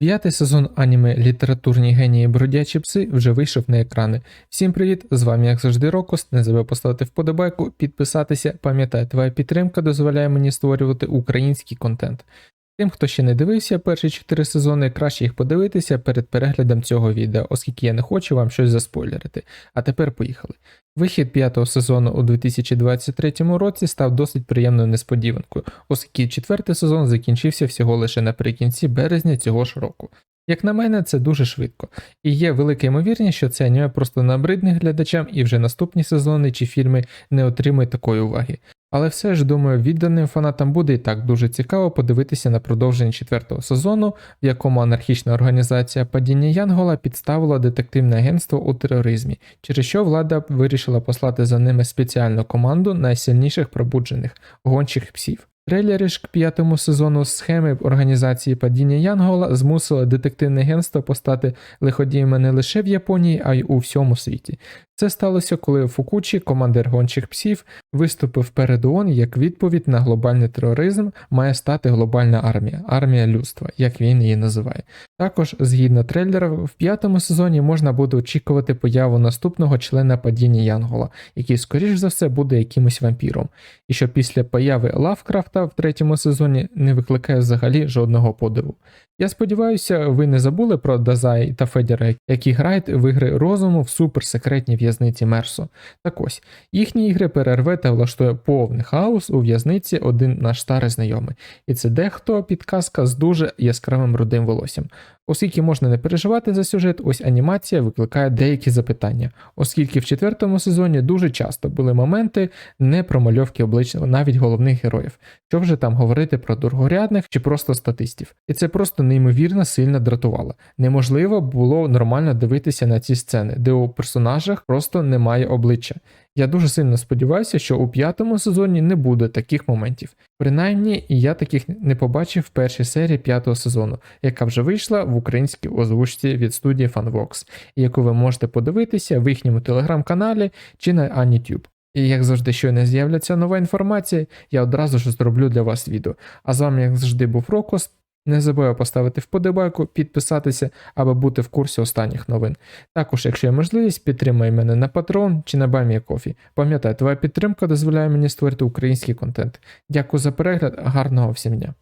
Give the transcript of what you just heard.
П'ятий сезон аніме Літературні генії бродячі пси вже вийшов на екрани. Всім привіт! З вами, як завжди, Рокост. Не забив поставити вподобайку, підписатися. Пам'ятай, твоя підтримка дозволяє мені створювати український контент. Тим, хто ще не дивився перші 4 сезони, краще їх подивитися перед переглядом цього відео, оскільки я не хочу вам щось заспойлерити. А тепер поїхали. Вихід п'ятого сезону у 2023 році став досить приємною несподіванкою, оскільки четвертий сезон закінчився всього лише наприкінці березня цього ж року. Як на мене, це дуже швидко, і є велика ймовірність, що це аніме просто набридне глядачам і вже наступні сезони чи фільми не отримають такої уваги. Але все ж думаю, відданим фанатам буде і так дуже цікаво подивитися на продовження четвертого сезону, в якому анархічна організація Падіння Янгола підставила детективне агентство у тероризмі, через що влада вирішила послати за ними спеціальну команду найсильніших пробуджених гончих псів. Трейлери ж к п'ятому сезону схеми організації падіння Янгола змусили детективне агентство постати лиходіями не лише в Японії, а й у всьому світі. Це сталося, коли Фукучі, командир гончих псів, виступив перед ООН як відповідь на глобальний тероризм має стати глобальна армія, армія людства, як він її називає. Також, згідно трейлера, в п'ятому сезоні можна буде очікувати появу наступного члена падіння Янгола, який, скоріш за все, буде якимось вампіром, і що після появи Лавкрафта в третьому сезоні не викликає взагалі жодного подиву. Я сподіваюся, ви не забули про Дазай та Федера, які грають в ігри розуму в суперсекретній в'язниці Мерсо. Так ось, їхні ігри перерве та влаштує повний хаос у в'язниці один наш старий знайомий, і це дехто підказка з дуже яскравим рудим волоссям. Оскільки можна не переживати за сюжет, ось анімація викликає деякі запитання, оскільки в четвертому сезоні дуже часто були моменти непромальовки облич навіть головних героїв, що вже там говорити про другорядних чи просто статистів. І це просто неймовірно сильно дратувало. Неможливо було нормально дивитися на ці сцени, де у персонажах просто немає обличчя. Я дуже сильно сподіваюся, що у п'ятому сезоні не буде таких моментів. Принаймні, я таких не побачив в першій серії п'ятого сезону, яка вже вийшла в українській озвучці від студії FanVox, яку ви можете подивитися в їхньому телеграм-каналі чи на AnyTube. І як завжди, щойно з'являться нова інформація, я одразу ж зроблю для вас відео. А з вами, як завжди, був Рокос. Не забувай поставити вподобайку, підписатися, аби бути в курсі останніх новин. Також, якщо є можливість, підтримай мене на Patreon чи на Бамія Кофі. Пам'ятай, твоя підтримка дозволяє мені створити український контент. Дякую за перегляд, гарного всім дня!